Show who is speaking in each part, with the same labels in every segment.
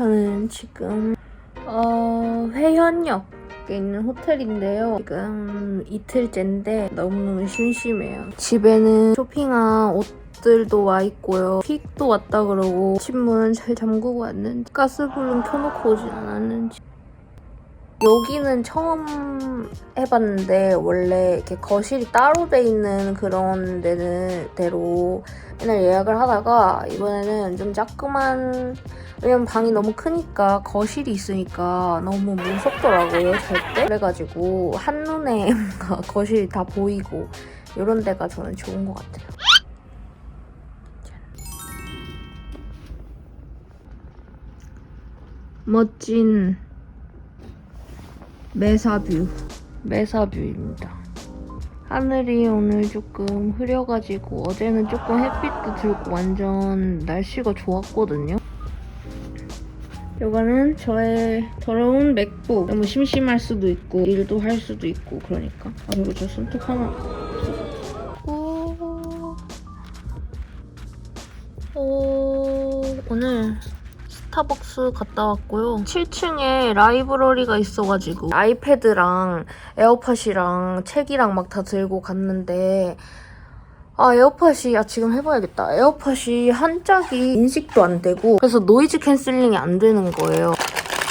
Speaker 1: 저는 지금 어, 회현역에 있는 호텔인데요. 지금 이틀째인데 너무너무 심심해요. 집에는 쇼핑한 옷들도 와 있고요. 픽도 왔다 그러고 침문 잘 잠그고 왔는지 가스불은 켜놓고 오진 않았는지 여기는 처음 해봤는데 원래 이렇게 거실이 따로 돼 있는 그런 데는 대로 맨날 예약을 하다가 이번에는 좀 자그만 왜냐면 방이 너무 크니까 거실이 있으니까 너무 무섭더라고요 잘 때. 그래가지고 한눈에 거실이 다 보이고 이런 데가 저는 좋은 것 같아요. 멋진 메사뷰 메사뷰입니다. 하늘이 오늘 조금 흐려가지고 어제는 조금 햇빛도 들고 완전 날씨가 좋았거든요. 이거는 저의 더러운 맥북. 너무 심심할 수도 있고 일도 할 수도 있고 그러니까. 아 그리고 저 손톱 하나. 오. 오. 오늘 스타벅스 갔다 왔고요. 7층에 라이브러리가 있어가지고 아이패드랑 에어팟이랑 책이랑 막 다 들고 갔는데 아 에어팟이 아 지금 해봐야겠다. 에어팟이 한 짝이 인식도 안 되고 그래서 노이즈 캔슬링이 안 되는 거예요.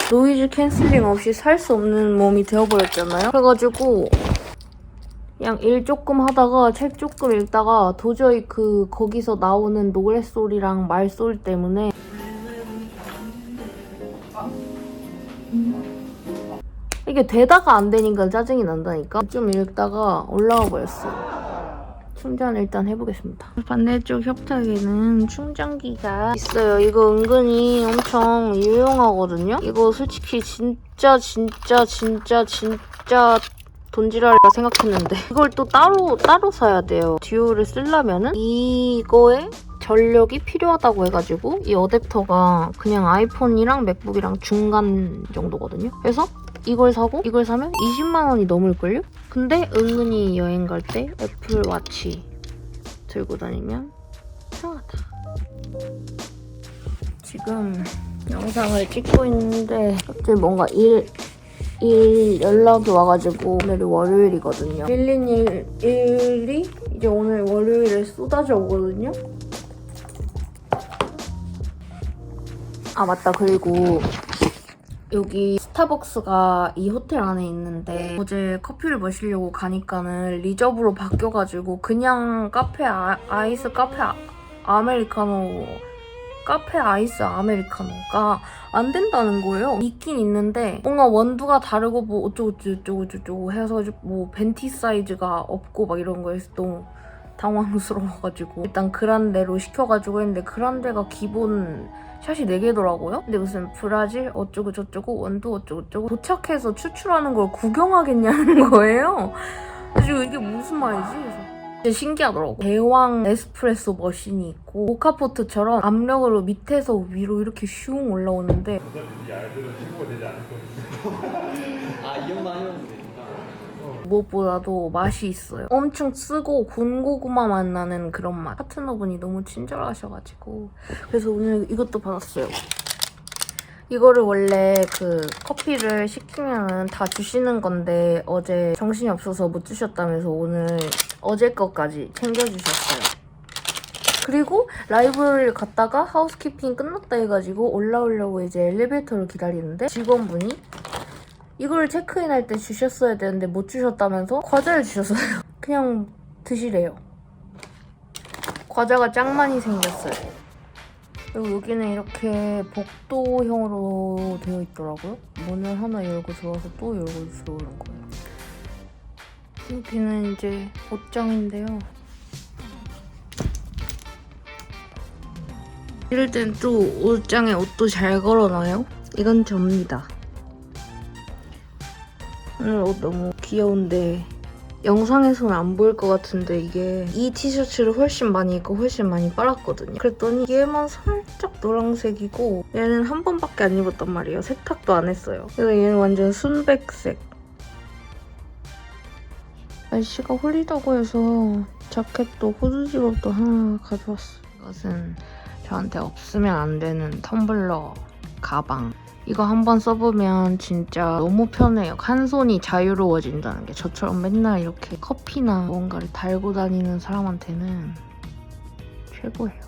Speaker 1: 노이즈 캔슬링 없이 살 수 없는 몸이 되어버렸잖아요. 그래가지고 그냥 일 조금 하다가 책 조금 읽다가 도저히 그 거기서 나오는 노랫소리랑 말소리 때문에 이게 되다가 안 되니까 짜증이 난다니까? 좀 읽다가 올라와 버렸어 충전 일단 해보겠습니다. 반대쪽 협탁에는 충전기가 있어요. 이거 은근히 엄청 유용하거든요? 이거 솔직히 진짜 진짜 진짜 진짜 돈지랄이라 생각했는데. 이걸 또 따로 따로 사야 돼요. 듀오를 쓰려면은 이거에 전력이 필요하다고 해가지고 이 어댑터가 그냥 아이폰이랑 맥북이랑 중간 정도거든요. 그래서 이걸 사고 이걸 사면 20만 원이 넘을걸요? 근데 은근히 여행 갈 때 애플 와치 들고 다니면 편하다. 지금 영상을 찍고 있는데 갑자기 뭔가 일, 일 연락이 와가지고 오늘이 월요일이거든요. 121이 이제 오늘 월요일에 쏟아져 오거든요. 아 맞다 그리고 여기 스타벅스가 이 호텔 안에 있는데 어제 커피를 마시려고 가니까는 리저브로 바뀌어가지고 그냥 카페 아, 아이스 카페 아, 아메리카노 카페 아이스 아메리카노가 안 된다는 거예요. 있긴 있는데 뭔가 원두가 다르고 뭐 어쩌고 저쩌고 저쩌고 해서 뭐 벤티 사이즈가 없고 막 이런 거에서 너무 당황스러워가지고 일단 그란데로 시켜가지고 했는데 그란데가 기본 샷이 4개더라고요. 근데 무슨 브라질 어쩌고 저쩌고 원두 어쩌고 저쩌고 도착해서 추출하는 걸 구경하겠냐는 거예요. 그래서 이게 무슨 말이지? 그래서 진짜 신기하더라고. 대왕 에스프레소 머신이 있고 모카포트처럼 압력으로 밑에서 위로 이렇게 슝 올라오는데
Speaker 2: 아 이 형만 해오면 되니까
Speaker 1: 무엇보다도 맛이 있어요. 엄청 쓰고 군고구마 맛 나는 그런 맛. 파트너분이 너무 친절하셔가지고 그래서 오늘 이것도 받았어요. 이거를 원래 그 커피를 시키면은 다 주시는 건데 어제 정신이 없어서 못 주셨다면서 오늘 어제 것까지 챙겨주셨어요. 그리고 라이브러리를 갔다가 하우스키핑 끝났다 해가지고 올라오려고 이제 엘리베이터를 기다리는데 직원분이 이걸 체크인 할 때 주셨어야 되는데 못 주셨다면서 과자를 주셨어요. 그냥 드시래요. 과자가 짱 많이 생겼어요. 그리고 여기는 이렇게 복도형으로 되어 있더라고요. 문을 하나 열고 들어와서 또 열고 들어오는 거예요. 여기는 이제 옷장인데요. 이럴 땐 또 옷장에 옷도 잘 걸어놔요. 이건 접니다. 오늘 옷 너무 귀여운데 영상에서는 안 보일 것 같은데 이게 이 티셔츠를 훨씬 많이 입고 훨씬 많이 빨았거든요. 그랬더니 얘만 살짝 노란색이고 얘는 한 번밖에 안 입었단 말이에요. 세탁도 안 했어요. 그래서 얘는 완전 순백색. 날씨가 흐리다고 해서 자켓도 후드 집업도 하나 가져왔어요. 이것은 저한테 없으면 안 되는 텀블러 가방. 이거 한번 써보면 진짜 너무 편해요. 한 손이 자유로워진다는 게 저처럼 맨날 이렇게 커피나 뭔가를 달고 다니는 사람한테는 최고예요.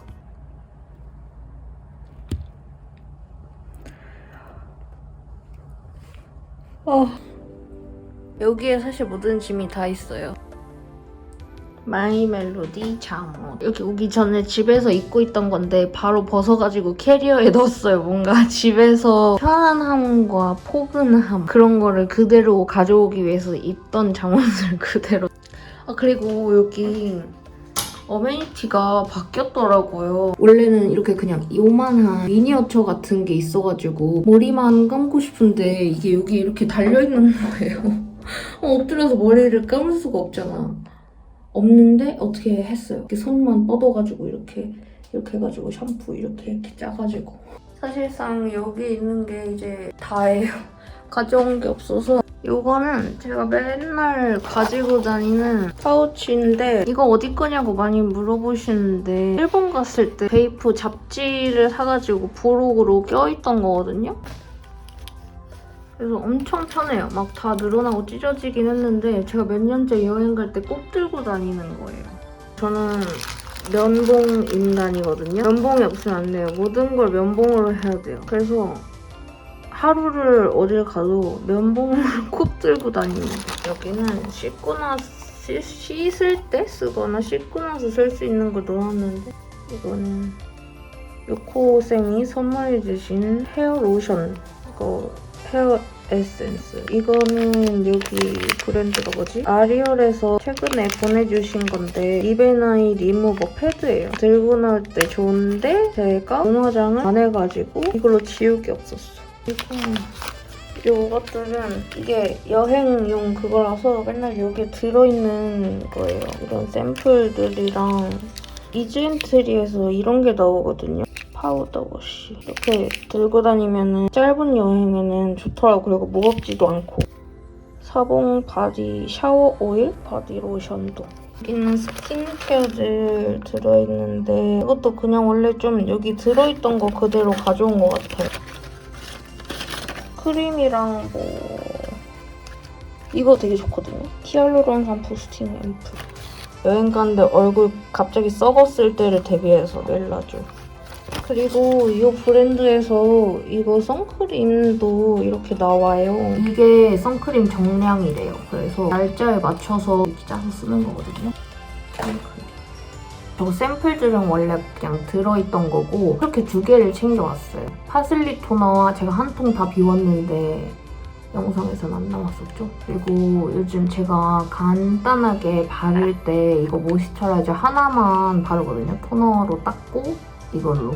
Speaker 1: 어. 여기에 사실 모든 짐이 다 있어요. 마이 멜로디 잠옷. 여기 오기 전에 집에서 입고 있던 건데 바로 벗어가지고 캐리어에 넣었어요. 뭔가 집에서 편안함과 포근함 그런 거를 그대로 가져오기 위해서 입던 잠옷을 그대로. 아 그리고 여기 어메니티가 바뀌었더라고요. 원래는 이렇게 그냥 요만한 미니어처 같은 게 있어가지고 머리만 감고 싶은데 이게 여기 이렇게 달려있는 거예요. 어, 엎드려서 머리를 감을 수가 없잖아. 없는데 어떻게 했어요. 이렇게 손만 뻗어가지고 이렇게 이렇게 해가지고 샴푸 이렇게 이렇게 짜가지고 사실상 여기 있는 게 이제 다예요. 가져온 게 없어서 이거는 제가 맨날 가지고 다니는 파우치인데 이거 어디 거냐고 많이 물어보시는데 일본 갔을 때 베이프 잡지를 사가지고 부록으로 껴있던 거거든요. 그래서 엄청 편해요. 막 다 늘어나고 찢어지긴 했는데 제가 몇 년째 여행 갈 때 꼭 들고 다니는 거예요. 저는 면봉 인간이거든요. 면봉이 없으면 안 돼요. 모든 걸 면봉으로 해야 돼요. 그래서 하루를 어딜 가도 면봉을 꼭 들고 다닙니다. 여기는 씻고 나서 씻- 씻을 때 쓰거나 씻고 나서 쓸 수 있는 걸 넣어놨는데 이거는 요코생이 선물해 주신 헤어 로션 이거 헤어 에센스 이거는 여기 브랜드가 뭐지? 아리얼에서 최근에 보내주신 건데 리베나이 리무버 패드예요. 들고 나올 때 좋은데 제가 눈화장을 안 해가지고 이걸로 지우기 없었어. 이거 이것들은 이게 여행용 그거라서 맨날 여기에 들어있는 거예요. 이런 샘플들이랑 이즈엔트리에서 이런 게 나오거든요 파우더 워시 이렇게 들고 다니면은 짧은 여행에는 좋더라고. 그리고 무겁지도 않고. 사봉 바디 샤워 오일 바디 로션도. 여기는 스킨케어들 들어있는데 이것도 그냥 원래 좀 여기 들어있던 거 그대로 가져온 것 같아요. 크림이랑 뭐 이거 되게 좋거든요. 히알루론산 부스팅 앰플. 여행 가는데 얼굴 갑자기 썩었을 때를 대비해서 멜라죠 그리고 이 브랜드에서 이거 선크림도 이렇게 나와요. 이게 선크림 정량이래요. 그래서 날짜에 맞춰서 이렇게 짜서 쓰는 거거든요. 저 샘플들은 원래 그냥 들어있던 거고 이렇게 두 개를 챙겨왔어요. 파슬리 토너와 제가 한 통 다 비웠는데 영상에서는 안 나왔었죠. 그리고 요즘 제가 간단하게 바를 때 이거 모이스처라이저 하나만 바르거든요. 토너로 닦고 이걸로.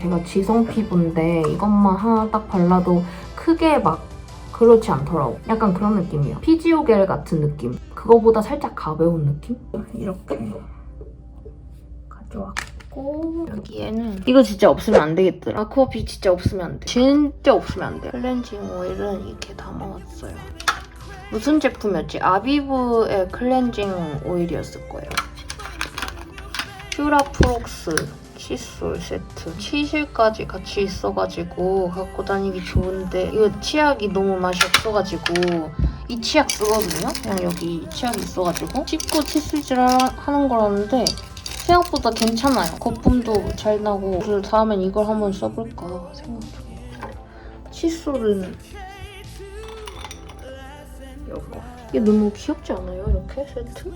Speaker 1: 제가 지성 피부인데 이것만 하나 딱 발라도 크게 막 그렇지 않더라고. 약간 그런 느낌이에요. 피지오 겔 같은 느낌. 그거보다 살짝 가벼운 느낌? 이렇게 가져왔고 여기에는 이거 진짜 없으면 안 되겠더라. 아쿠아피 진짜 없으면 안 돼. 진짜 없으면 안 돼. 클렌징 오일은 이렇게 담아왔어요. 무슨 제품이었지? 아비브의 클렌징 오일이었을 거예요. 퓨라 프록스 칫솔 세트 치실까지 같이 있어가지고 갖고 다니기 좋은데 이거 치약이 너무 맛이 없어가지고 이 치약 쓰거든요? 그냥 여기 이 치약이 있어가지고 씻고 칫솔질 하- 하는 거라는데 생각보다 괜찮아요 거품도 잘 나고 그래서 다음엔 이걸 한번 써볼까 생각 중이에요 칫솔은 이거 이게 너무 귀엽지 않아요? 이렇게 세트?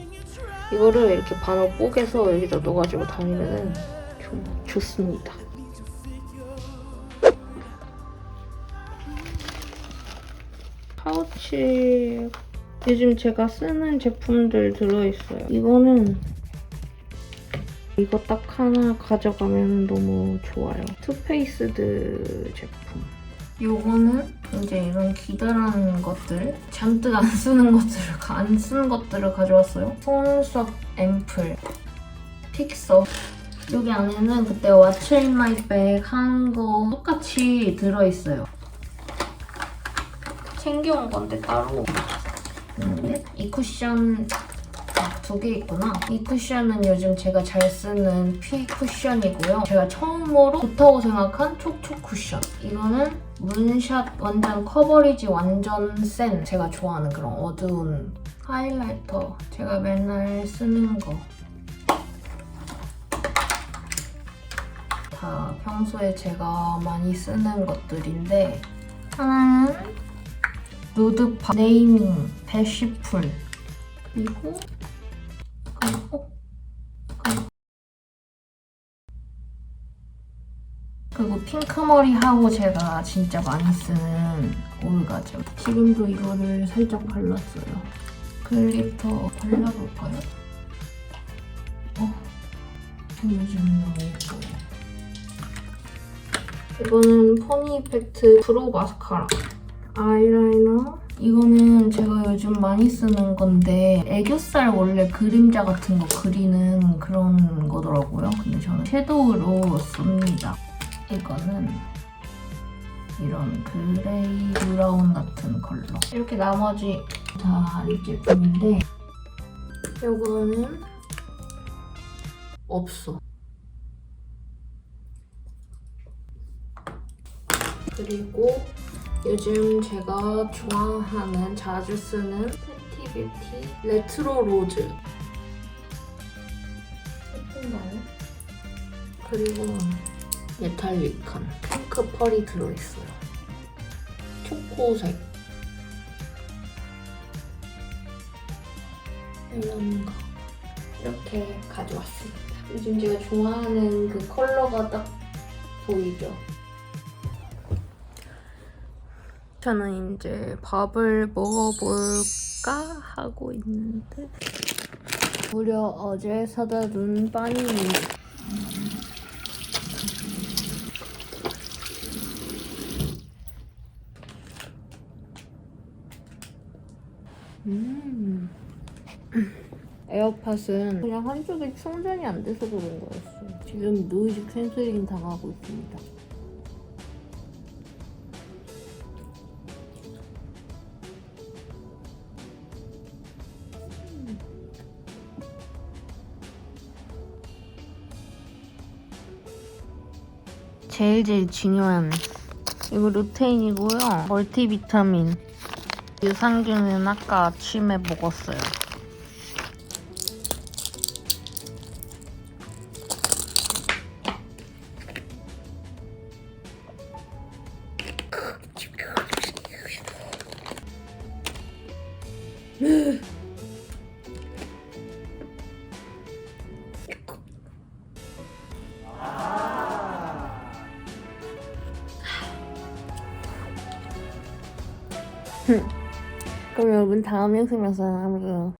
Speaker 1: 이거를 이렇게 반을 뽀개서 여기다 넣어가지고 다니면은 좀 좋습니다. 파우치 요즘 제가 쓰는 제품들 들어있어요. 이거는 이거 딱 하나 가져가면 너무 좋아요. 투페이스드 제품. 요거는 이제 이런 기다란 것들 잔뜩 안 쓰는 것들을 안 쓰는 것들을 가져왔어요. 속눈썹 앰플, 픽서. 여기 안에는 그때 왓츠 인 마이 백한 거 똑같이 들어있어요. 챙겨온 건데 따로. 이 쿠션 두개 있구나. 이 쿠션은 요즘 제가 잘 쓰는 피 쿠션이고요. 제가 처음으로 좋다고 생각한 촉촉 쿠션. 이거는 문샷 완전 커버리지 완전 센 제가 좋아하는 그런 어두운 하이라이터. 제가 맨날 쓰는 거. 다 평소에 제가 많이 쓰는 것들인데 하나는 누드파 네이밍 배시풀. 그리고 그리고 그리고 그리고 핑크머리 하고 제가 진짜 많이 쓰는 올가즘 지금도 이거를 살짝 발랐어요. 글리터 발라볼까요? 어, 요즘 너무 예뻐요 이거는 포니 이펙트 프로 마스카라. 아이라이너? 이거는 제가 요즘 많이 쓰는 건데 애교살 원래 그림자 같은 거 그리는 그런 거더라고요. 근데 저는 섀도우로 씁니다. 이거는 이런 그레이 브라운 같은 컬러. 이렇게 나머지 다 립 제품인데 이거는 없어 그리고 요즘 제가 좋아하는 자주 쓰는 패티뷰티 레트로 로즈 예쁜가요? 그리고 메탈릭한 핑크 펄이 들어있어요 초코색 이런 거 이렇게 가져왔습니다 요즘 제가 좋아하는 그 컬러가 딱 보이죠? 저는 이제 밥을 먹어볼까 하고 있는데 무려 어제 사다 둔 빵입니다. 음. 에어팟은 그냥 한쪽이 충전이 안 돼서 그런 거였어요. 지금 노이즈 캔슬링 당하고 있습니다. 제일 제일 중요한 이거 루테인이고요. 멀티비타민. 유산균은 아까 아침에 먹었어요. 그럼 여러분 다음 영상에서 아무래도